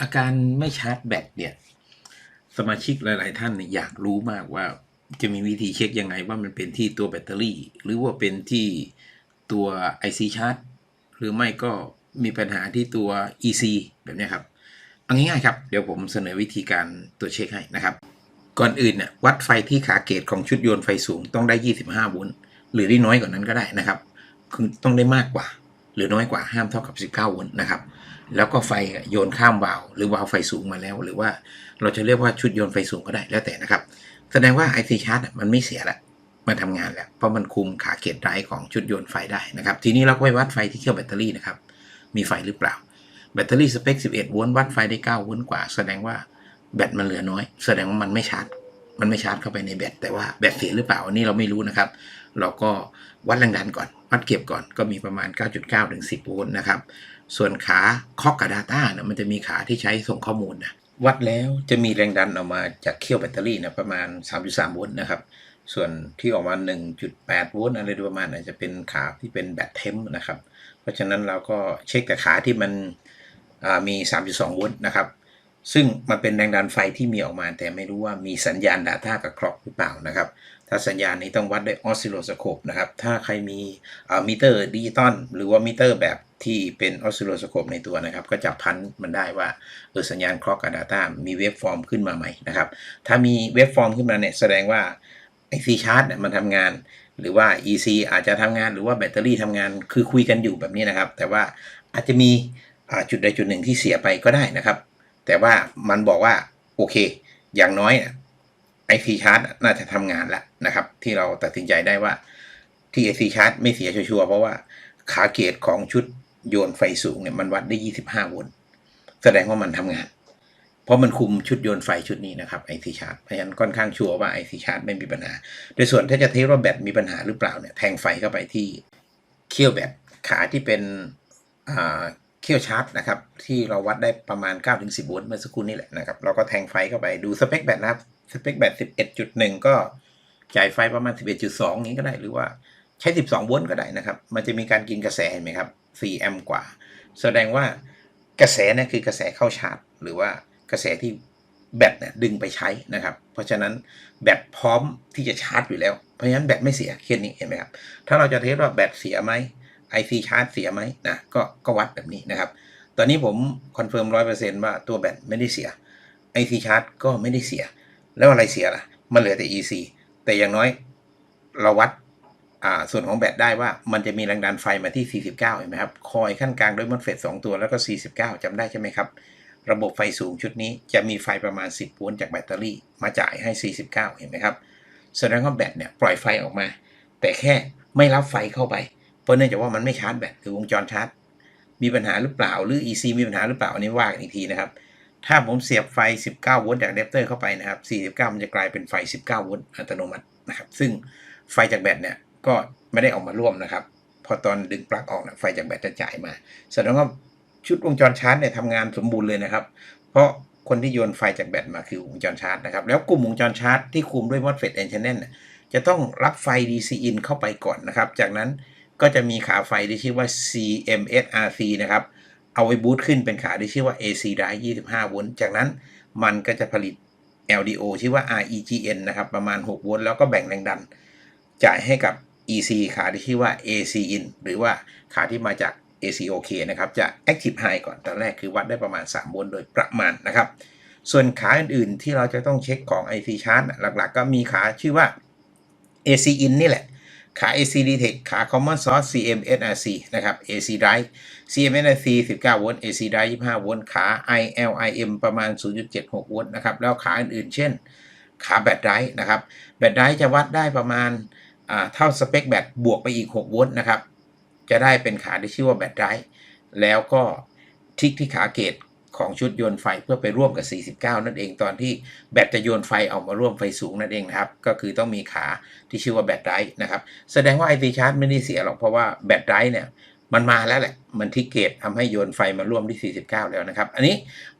อาการไม่ชาร์จแบตเนี่ย สมาชิกหลาย ๆ ท่านอยากรู้มากว่าจะมีวิธีเช็คยังไงว่ามันเป็นที่ตัวแบตเตอรี่ หรือว่าเป็นที่ตัว IC ชาร์จหรือไม่ก็มีปัญหาที่ตัว EC แบบนี้ครับเอาง่าย ๆ ครับ เดี๋ยวผมเสนอวิธีการตรวจเช็คให้นะครับ ก่อนอื่นเนี่ยวัดไฟที่ขาเกตของชุดโยนต์ไฟสูงต้องได้ 25โวลต์หรือได้น้อยกว่านั้นก็ได้นะครับ คือต้องได้มากกว่า หรือน้อยกว่าห้ามเท่ากับ 19 โวลต์นะครับ แล้วก็ไฟโยนข้ามวาล์วหรือวาล์วไฟสูงมาแล้ว หรือว่าเราจะเรียกว่าชุดโยนไฟสูงก็ได้แล้วแต่นะครับ แสดงว่า IC chart อะมันไม่เสียละมันทำงานแล้ว เพราะมันคุมขาเกตไดร์ของชุดโยนไฟได้นะครับ ทีนี้เราก็ไปวัดไฟที่เครื่องแบตเตอรี่นะครับ มีไฟหรือเปล่า แบตเตอรี่สเปค 11 โวลต์วัดไฟได้ 9 โวลต์กว่า แสดงว่าแบตมันเหลือน้อย แสดงว่ามันไม่ชาร์จ มันไม่ชาร์จเข้าไปในแบต แต่ว่าแบตเสียหรือเปล่าอันนี้เราไม่รู้นะครับ เราก็วัดแรงดันก่อน วัดเก็บก่อนก็มีประมาณ 9.9 ถึง 10 โวลต์นะครับ ส่วนขาคอกกับ Data นะมันจะมีขาที่ใช้ส่งข้อมูลนะวัดแล้วจะมีแรงดันออกมาจากเขี้ยวแบตเตอรี่นะประมาณ 3.3 โวลต์นะครับ ส่วนที่ออกมา 1.8 โวลต์อะไรโดยประมาณนะจะเป็นขาที่เป็นแบตเทมนะครับ เพราะฉะนั้นเราก็เช็คแต่ขาที่มันมี 3.2 โวลต์นะครับ ซึ่งมันเป็นแรงดันไฟที่มีออกมา แต่ไม่รู้ว่ามีสัญญาณ Data กับคล็อกหรือเปล่านะครับ ถ้าสัญญาณนี้ต้องวัดด้วยออสซิโลสโคปนะครับ ถ้าใครมีมิเตอร์ดิจิตอลหรือว่ามิเตอร์แบบที่เป็นออสซิโลสโคปในตัวนะครับ ก็จะพันมันได้ว่าเออสัญญาณคล็อกกับ Data มีเวฟฟอร์มขึ้นมาใหม่นะครับ ถ้ามีเวฟฟอร์มขึ้นมาเนี่ยแสดงว่าไอซีชาร์จเนี่ยมันทำงานหรือว่า EC อาจจะทำงานหรือว่าแบตเตอรี่ทำงานคือคุยกันอยู่แบบนี้นะครับ แต่ว่าอาจจะมีจุดใดจุดหนึ่งที่เสียไปก็ได้นะครับ แต่ว่ามันบอกว่าโอเค อย่างน้อย ไอซีชาร์จน่าจะทำงานแล้วนะครับ ที่เราตัดสินใจได้ว่าที่ไอซีชาร์จไม่เสียชัวร์เพราะว่าขาเกตของชุดโยนไฟสูงเนี่ยมันวัดได้ 25 โวลต์แสดงว่ามันทำงาน เพราะมันคุมชุดโยนไฟชุดนี้นะครับไอซีชาร์จเพราะฉะนั้นค่อนข้างชัวร์ว่าไอซีชาร์จไม่มีปัญหา โดยส่วนถ้าจะเทสว่าแบตมีปัญหาหรือเปล่าเนี่ยแทงไฟเข้าไปที่เขี้ยวแบตขาที่เป็นเขี้ยวชาร์จนะครับที่เราวัดได้ประมาณ 9-10 โวลต์เมื่อสักครู่นี้แหละนะครับเราก็แทงไฟเข้าไปดูสเปคแบตนะครับ สเปคแบต11.1ก็จ่ายไฟประมาณ11.2นี้ก็ได้หรือว่าใช้12โวลต์ก็ได้นะครับ มันจะมีการกินกระแสเห็นไหมครับ4แอมป์กว่า แสดงว่ากระแสเนี่ยคือกระแสเข้าชาร์จ หรือว่ากระแสที่แบตเนี่ยดึงไปใช้นะครับ เพราะฉะนั้นแบตพร้อมที่จะชาร์จอยู่แล้ว เพราะฉะนั้นแบตไม่เสียเคสนี้เห็นไหมครับ ถ้าเราจะเทสว่าแบตเสียไหม IC ชาร์จเสียไหมนะก็ก็วัดแบบนี้นะครับ ตอนนี้ผมคอนเฟิร์มร้อยเปอร์เซ็นต์ว่าตัวแบตไม่ได้เสีย IC ชาร์จก็ไม่ได้เสีย แล้วอะไรเสียล่ะ มันเหลือแต่ EC แต่อย่างน้อยเราวัดอ่าส่วนของแบตได้ว่ามันจะมีแรงดันไฟมาที่ 49 เห็นไหมครับ คอยขั้นกลางด้วยมอสเฟต2ตัวแล้วก็ 49จำได้ใช่ไหมครับ ระบบไฟสูงชุดนี้จะมีไฟประมาณ 10โวลต์จากแบตเตอรี่มาจ่ายให้ 49 เห็นไหมครับแสดงว่าแบตเนี่ยปล่อยไฟออกมา แต่แค่ไม่รับไฟเข้าไป เพราะเนื่องจากว่ามันไม่ชาร์จแบตหรือวงจรชาร์จ มีปัญหาหรือเปล่าหรือ EC มีปัญหาหรือเปล่าอันนี้ว่ากันอีกทีนะครับ ถ้าผมเสียบไฟ 19 โวลต์จากอะแดปเตอร์เข้าไปนะครับ 49 มันจะกลายเป็นไฟ 19 โวลต์อัตโนมัตินะครับ ซึ่งไฟจากแบตเนี่ยก็ไม่ได้ออกมาร่วมนะครับ พอตอนดึงปลั๊กออกนะไฟจากแบตจะจ่ายมาแสดงว่าชุดวงจรชาร์จเนี่ยทำงานสมบูรณ์เลยนะครับ เพราะคนที่โยนไฟจากแบตมาคือวงจรชาร์จนะครับ แล้วกลุ่มวงจรชาร์จที่คุมด้วย MOSFET and channel เนี่ยจะต้องรับไฟ DC in เข้าไปก่อนนะครับ จากนั้นก็จะมีขาไฟที่ชื่อว่า CMSRC นะครับ เอาไว้บูตขึ้นเป็นขาที่ชื่อว่า AC drive 25 โวลต์ จากนั้นมันก็จะผลิต LDO ชื่อว่า REGN นะครับ ประมาณ 6 โวลต์ แล้วก็แบ่งแรงดัน จ่ายให้กับ EC ขาที่ชื่อว่า AC in หรือว่าขาที่มาจาก AC OK นะครับ จะ Active High ก่อน ตอนแรกคือวัดได้ประมาณ 3 โวลต์โดยประมาณนะครับ ส่วนขาอื่นๆที่เราจะต้องเช็คของ IC Chart หลักๆ ก็มีขาชื่อว่า AC in นี่แหละ ขา AC d t e c ขา Common Source CMSRC นะครับ AC Drive CMSRC 19 โวลต์ AC Drive 25 โวลต์ ขา ILIM ประมาณ 0.76 โวลต์นะครับ แล้วขาอื่นๆ เช่น ขาแบตไดรฟ์นะครับ แบตไดรฟ์จะวัดได้ประมาณเท่าสเปคแบตบวกไปอีก 6 โวลต์นะครับ จะได้เป็นขาที่ชื่อว่าแบตไดรฟ์แล้วก็ทิกที่ขาเกต ของชุดโยนไฟเพื่อไปร่วมกับ 49 นั่นเองตอนที่แบตจะโยนไฟออกมาร่วมไฟสูงนั่นเองนะครับ ก็คือต้องมีขาที่ชื่อว่าแบตไดร์นะครับ แสดงว่า IC chart ไม่ได้เสียหรอกเพราะว่าแบตไดร์เนี่ยมันมาแล้วแหละ มันทิกเกตทำให้โยนไฟมาร่วมที่ 49 แล้วนะครับ อันนี้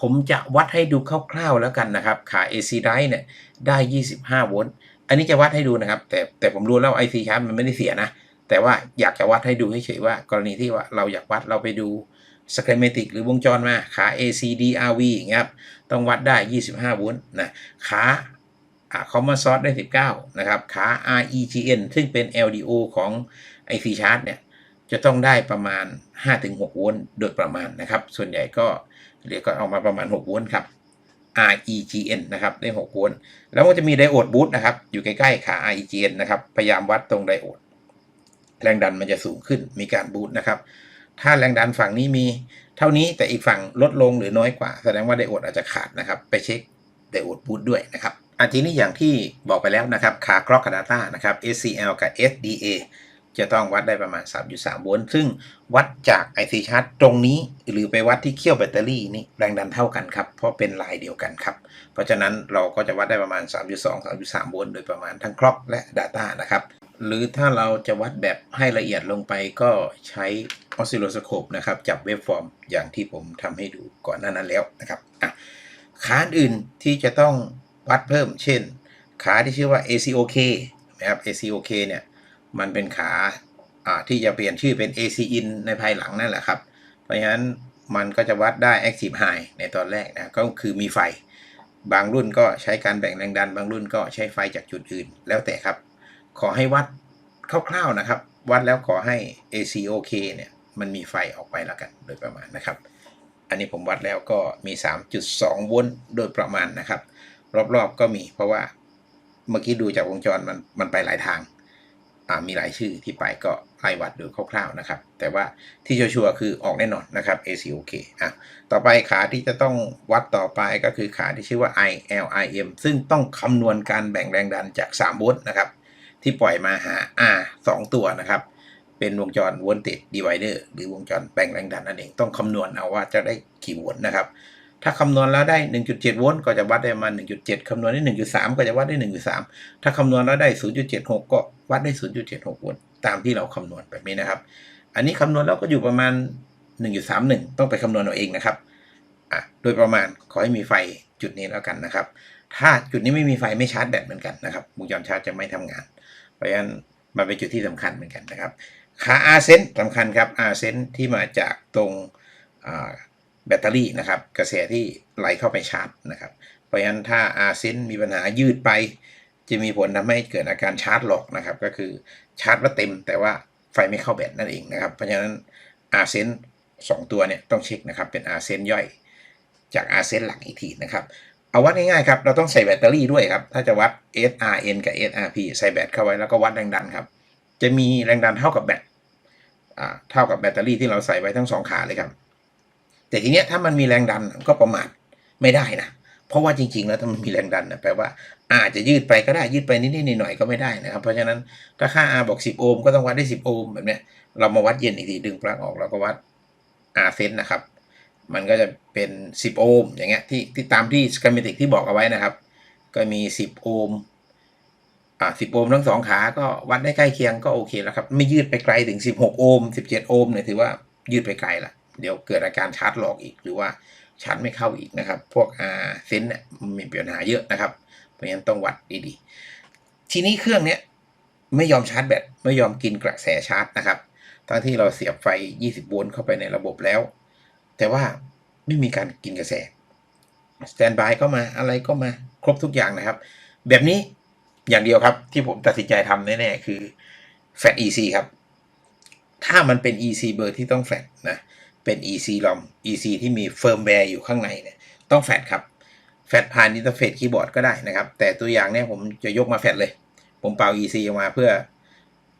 ผมจะวัดให้ดูคร่าวๆแล้วกันนะครับ ขา AC drive เนี่ยได้ 25 โวลต์ อันนี้จะวัดให้ดูนะครับ แต่แต่ผมรู้แล้ว IC chart มันไม่ได้เสียนะ แต่ว่าอยากจะวัดให้ดูเฉยๆว่า กรณีที่ว่าเราอยากวัดเราไปดู สแครเมติกหรือวงจรมาขา AC DRV อย่างเงี้ยครับต้องวัดได้ 25 โวลต์นะขาคอมมอนซอร์ได้ 19 นะครับ ขา REGN ซึ่งเป็น LDO ของ IC Chart เนี่ย จะต้องได้ประมาณ 5-6 โวลต์โดยประมาณนะครับ ส่วนใหญ่ก็เรียกก็เอามาประมาณ 6 โวลต์ครับ REGN นะครับ ได้ 6 โวลต์แล้วก็จะมีไดโอดบูตนะครับ อยู่ใกล้ๆ ขา REGN นะครับ พยายามวัดตรงไดโอด แรงดันมันจะสูงขึ้นมีการบูตนะครับ ถ้าแรงดันฝั่งนี้มีเท่านี้แต่อีกฝั่งลดลงหรือน้อยกว่า แสดงว่าไดโอดอาจจะขาดนะครับ ไปเช็คไดโอดบูตด้วยนะครับอันทีนี้อย่างที่บอกไปแล้วนะครับขาคล็อกกับ Data นะครับ SCL กับ SDA จะต้องวัดได้ประมาณ 3.3 โวลต์ซึ่งวัดจาก IC chart ตรงนี้ หรือไปวัดที่เขี้ยวแบตเตอรี่นี่แรงดันเท่ากันครับ เพราะเป็นลายเดียวกันครับ เพราะฉะนั้นเราก็จะวัดได้ประมาณ 3.2 3.3 โวลต์โดยประมาณทั้งคล็อกและ Data นะครับ หรือถ้าเราจะวัดแบบให้ละเอียดลงไปก็ใช้ oscilloscope นะครับจับเวฟฟอร์มอย่างที่ผมทำให้ดูก่อนหน้านั้นแล้วนะครับขาอื่นที่จะต้องวัดเพิ่ม เช่น ขาที่ชื่อว่า ACOK นะครับ ACOK เนี่ยมันเป็นขาที่จะเปลี่ยนชื่อเป็น AC in ในภายหลังนั่นแหละครับ เพราะฉะนั้นมันก็จะวัดได้ active high ในตอนแรกนะก็คือมีไฟ บางรุ่นก็ใช้การแบ่งแรงดัน บางรุ่นก็ใช้ไฟจากจุดอื่น แล้วแต่ครับ ขอให้วัดคร่าวๆนะครับ วัดแล้วขอให้ ACOK เนี่ย มันมีไฟออกไปแล้วกันโดยประมาณนะครับ อันนี้ผมวัดแล้วก็มี 3.2 โวลต์โดยประมาณนะครับ รอบๆก็มีเพราะว่าเมื่อกี้ดูจากวงจรมันมันไปหลายทางมีหลายชื่อที่ไปก็ไล่วัดดูคร่าวๆนะครับ แต่ว่าที่ชัวร์คือออกแน่นอนนะครับ ACOK อะต่อไปขาที่จะต้องวัดต่อไปก็คือขาที่ชื่อว่า ILIM ซึ่งต้องคำนวณการแบ่งแรงดันจาก3โวลต์นะครับ ที่ปล่อยมาหา R 2 ตัวนะครับ เป็นวงจร voltage divider หรือวงจรแบ่งแรงดันนั่นเองต้องคำนวณเอาว่าจะได้กี่โวลต์นะครับ ถ้าคำนวณแล้วได้ 1.7 โวลต์ก็จะวัดได้ประมาณ1.7 คำนวณได้ 1.3 ก็จะวัดได้ 1.3 ถ้าคำนวณแล้วได้ 0.76 ก็วัดได้ 0.76 โวลต์ตามที่เราคำนวณแบบนี้นะครับ อันนี้คำนวณแล้วก็อยู่ประมาณ 1.31 ต้องไปคำนวณเอาเองนะครับอะโดยประมาณขอให้มีไฟจุดนี้แล้วกันนะครับ ถ้าจุดนี้ไม่มีไฟไม่ชาร์จแบตเหมือนกันนะครับวงจรชาร์จจะไม่ทำงาน เพราะฉะนั้นมันเป็นจุดที่สำคัญเหมือนกันนะครับ ขาอาเซนสำคัญครับอาเซนที่มาจากตรงแบตเตอรี่นะครับ กระแสที่ไหลเข้าไปชาร์จนะครับ เพราะฉะนั้นถ้าอาเซนมีปัญหายืดไป จะมีผลทำให้เกิดอาการชาร์จหลอกนะครับ ก็คือชาร์จว่าเต็ม แต่ว่าไฟไม่เข้าแบตนั่นเองนะครับ เพราะฉะนั้นอาเซนสองตัวเนี่ยต้องเช็คนะครับ เป็นอาเซนย่อยจากอาเซนหลักอีกทีนะครับเอาวัดง่ายๆครับ เราต้องใส่แบตเตอรี่ด้วยครับ ถ้าจะวัด SRN กับ SRP ใส่แบตเข้าไว้แล้วก็วัดแรงดันครับ จะมีแรงดันเท่ากับแบตอ่าเท่ากับแบตเตอรี่ที่เราใส่ไว้ทั้งสองขาเลยครับ แต่ทีเนี้ยถ้ามันมีแรงดันก็ประมาทไม่ได้นะ เพราะว่าจริง ๆ แล้วถ้ามันมีแรงดันนะแปลว่าอาจจะยืดไปก็ได้ยืดไปนิดๆหน่อยๆก็ไม่ได้นะครับ เพราะฉะนั้นถ้าค่า R บอก 10 โอห์มก็ต้องวัดได้ 10 โอห์มแบบเนี้ยเรามาวัดเย็นอีกทีดึงปลั๊กออกแล้วก็วัด R เซนนะครับ มันก็จะเป็น 10 โอห์มอย่างเงี้ยที่ที่ตามที่สก e มติกที่บอกเอาไว้นะครับ ก็มี 10 โอห์ม อ่า10โอห์มทั้งสองขาก็วัดได้ใกล้เคียงก็โอเคแล้วครับ ไม่ยืดไปไกลถึง16โอห์ม17โอห์มเนี่ยถือว่ายืดไปไกลละเดี๋ยวเกิดอาการชาร์จหลอกอีกหรือว่าชาร์จไม่เข้าอีกนะครับ พวก R เซนเนี่ยมีปัญหาเยอะนะครับ เพราะฉะนั้นต้องวัดดีๆ ทีนี้เครื่องเนี้ยไม่ยอมชาร์จแบตไม่ยอมกินกระแสชาร์จนะครับทั้งที่เราเสียบไฟ 20 โวลต์เข้าไปในระบบแล้ว แต่ว่าไม่มีการกินกระแสสแตนบายก็มาอะไรก็มาครบทุกอย่างนะครับ แบบนี้ อย่างเดียวครับที่ผมตัดสินใจทำแน่ๆคือ Fat EC ครับ ถ้ามันเป็น EC เบอร์ที่ต้องแฟตนะ เป็น EC ROM EC ที่มีเฟิร์มแวร์อยู่ข้างในเนี่ยต้องแฟตครับ แฟตผ่านอินเทอร์เฟซคีย์บอร์ดก็ได้นะครับ แต่ตัวอย่างเนี่ยผมจะยกมาแฟตเลย ผมเป่า EC ออกมาเพื่อ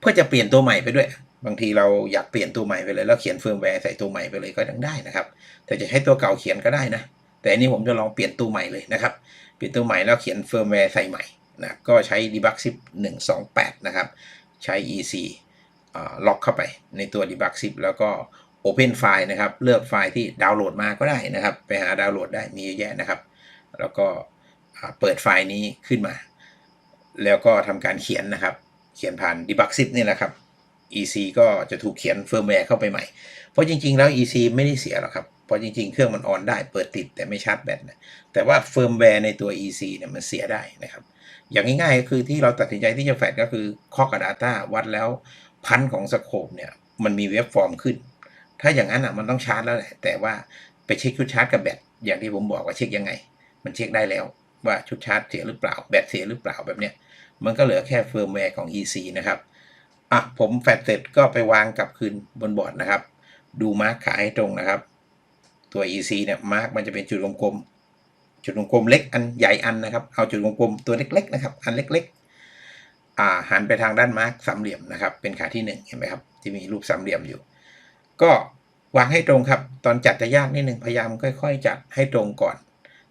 เพื่อจะเปลี่ยนตัวใหม่ไปด้วย บางทีเราอยากเปลี่ยนตัวใหม่ไปเลย แล้วเขียนเฟิร์มแวร์ใส่ตัวใหม่ไปเลยก็ยังได้นะครับ แต่จะให้ตัวเก่าเขียนก็ได้นะ แต่อันนี้ผมจะลองเปลี่ยนตัวใหม่เลยนะครับ เปลี่ยนตัวใหม่แล้วเขียนเฟิร์มแวร์ใส่ใหม่ นะก็ใช้ debug zip 128 นะครับ ใช้ EC ล็อกเข้าไปในตัว debug zip แล้วก็ open ไฟล์นะครับ เลือกไฟล์ที่ดาวน์โหลดมาก็ได้นะครับ ไปหาดาวน์โหลดได้มีเยอะแยะนะครับ แล้วก็เปิดไฟล์นี้ขึ้นมา แล้วก็ทำการเขียนนะครับ เขียนผ่าน debug zip นี่แหละครับ EC ก็จะถูกเขียนเฟิร์มแวร์เข้าไปใหม่ เพราะจริง ๆ แล้ว EC ไม่ได้เสียหรอกครับ เพราะจริง ๆ เครื่องมันออนได้เปิดติดแต่ไม่ชาร์จแบตนะ แต่ว่าเฟิร์มแวร์ในตัว EC เนี่ยมันเสียได้นะครับ อย่างง่ายๆก็คือที่เราตัดสินใจที่จะแฟดก็คือข้อกับ Data วัดแล้วพันของสโคปเนี่ยมันมีเวฟฟอร์มขึ้น ถ้าอย่างนั้นอะมันต้องชาร์จแล้วแหละแต่ว่าไปเช็คชุดชาร์จกับแบตอย่างที่ผมบอกว่าเช็คยังไง มันเช็คได้แล้วว่าชุดชาร์จเสียหรือเปล่า แบตเสียหรือเปล่าแบบเนี้ยมันก็เหลือแค่เฟิร์มแวร์ของ EC นะครับอะผมแฟดเสร็จก็ไปวางกลับคืนบนบอร์ดนะครับ ดูมาร์กขายให้ตรงนะครับ ตัว EC เนี่ยมาร์กมันจะเป็นจุดกลม จุดวงกลมเล็กอันใหญ่อันนะครับ เอาจุดวงกลมตัวเล็กๆนะครับ อันเล็กๆอ่าหันไปทางด้านมาร์กสามเหลี่ยมนะครับ เป็นขาที่หนึ่งเห็นไหมครับที่มีรูปสามเหลี่ยมอยู่ ก็วางให้ตรงครับ ตอนจัดจะยากนิดนึงพยายามค่อย ๆ จัดให้ตรงก่อน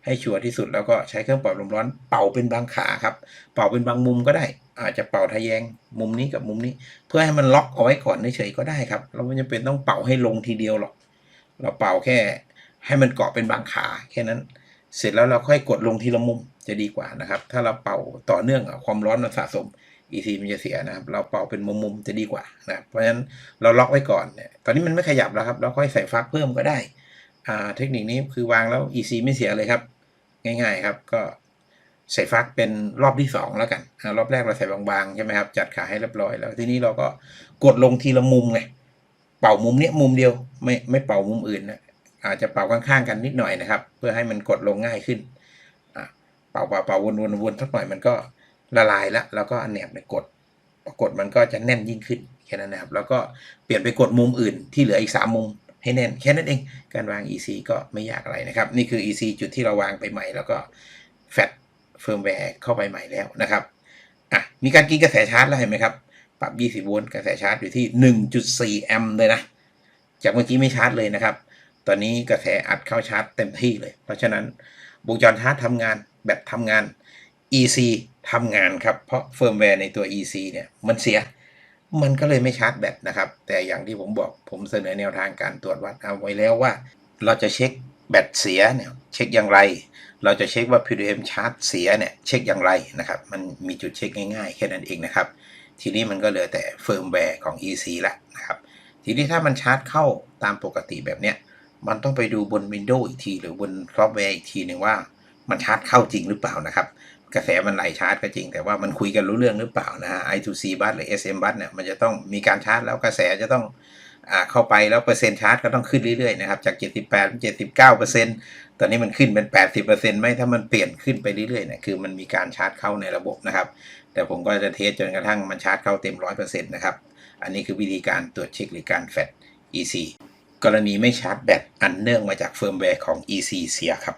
ให้ชัวร์ที่สุดแล้วก็ใช้เครื่องเป่าลมร้อนเป่าเป็นบางขาครับ เป่าเป็นบางมุมก็ได้ อาจจะเป่าทะแยงมุมนี้กับมุมนี้ เพื่อให้มันล็อกเอาไว้ก่อนเฉยๆก็ได้ครับ เราไม่จำเป็นต้องเป่าให้ลงทีเดียวหรอก เราเป่าแค่ให้มันเกาะเป็นบางขาแค่นั้น เสร็จแล้วเราค่อยกดลงทีละมุมจะดีกว่านะครับ ถ้าเราเป่าต่อเนื่องอะความร้อนมันสะสม EC มันจะเสียนะครับ เราเป่าเป็นมุมๆจะดีกว่านะเพราะฉะนั้นเราล็อกไว้ก่อนเนี่ยตอนนี้มันไม่ขยับแล้วครับ เราค่อยใส่ฟักเพิ่มก็ได้อ่าเทคนิคนี้คือวางแล้ว EC ไม่เสียเลยครับ ง่าย ๆครับก็ใส่ฟักเป็นรอบที่สองแล้วกันอรอบแรกเราใส่บางๆใช่ไหมครับจัดขาให้เรียบร้อยแล้วทีนี้เราก็กดลงทีละมุมไงเป่ามุมเนี้ยมุมเดียวไม่ไม่เป่ามุมอื่นนะ อาจจะเป่าข้างๆกันนิดหน่อยนะครับ เพื่อให้มันกดลงง่ายขึ้นอะเป่าเป่าเป่าวนวนวนสักหน่อยมันก็ละลายแล้วแล้วก็อันแหนบไปกดพอกดมันก็จะแน่นยิ่งขึ้นแค่นั้นนะครับแล้วก็เปลี่ยนไปกดมุมอื่นที่เหลืออีก 3 มุมให้แน่นแค่นั้นเองการวาง EC ก็ไม่ยากอะไรนะครับ นี่คือ EC จุดที่เราวางไปใหม่ แล้วก็แฟตเฟิร์มแวร์เข้าไปใหม่แล้วนะครับอะมีการกินกระแสชาร์จแล้วเห็นไหมครับ ปรับ 20 โวลต์กระแสชาร์จอยู่ที่ 1.4 แอมป์เลยนะ จากเมื่อกี้ไม่ชาร์จเลยนะครับ ตอนนี้กระแสอัดเข้าชาร์จเต็มที่เลย เพราะฉะนั้นวงจรชาร์จทำงานแบบทำงาน EC ทำงานครับ เพราะเฟิร์มแวร์ในตัว EC เนี่ยมันเสีย มันก็เลยไม่ชาร์จแบตนะครับ แต่อย่างที่ผมบอกผมเสนอแนวทางการตรวจวัดเอาไว้แล้วว่า เราจะเช็คแบตเสียเนี่ยเช็คอย่างไร เราจะเช็คว่า PWM ชาร์จเสียเนี่ยเช็คอย่างไรนะครับ มันมีจุดเช็คง่ายๆ แค่นั้นเองนะครับ ทีนี้มันก็เหลือแต่เฟิร์มแวร์ของ EC ละนะครับ ทีนี้ถ้ามันชาร์จเข้าตามปกติแบบเนี้ย มันต้องไปดูบน Windows อีกที หรือบนซอฟต์แวร์อีกทีหนึ่งว่ามันชาร์จเข้าจริงหรือเปล่านะครับ กระแสมันไหลชาร์จก็จริง แต่ว่ามันคุยกันรู้เรื่องหรือเปล่านะฮะ I2C บัสหรือ SM บัสเนี่ยมันจะต้องมีการชาร์จแล้วกระแสจะต้องอ่าเข้าไปแล้วเปอร์เซ็นต์ชาร์จก็ต้องขึ้นเรื่อยๆนะครับจาก 78เป็น79เปอร์เซ็นต์ตอนนี้มันขึ้นเป็น 80เปอร์เซ็นต์ไหมถ้ามันเปลี่ยนขึ้นไปเรื่อยๆเนี่ยคือมันมีการชาร์จเข้าในระบบนะครับ แต่ผมก็จะเทสจนกระทั่งมันชาร์จเข้าเต็ม 100%นะครับ อันนี้คือวิธีการตรวจเช็คหรือการแฟด EC กรณีไม่ชาร์จแบตอันเนื่องมาจากเฟิร์มแวร์ของ EC เสียครับ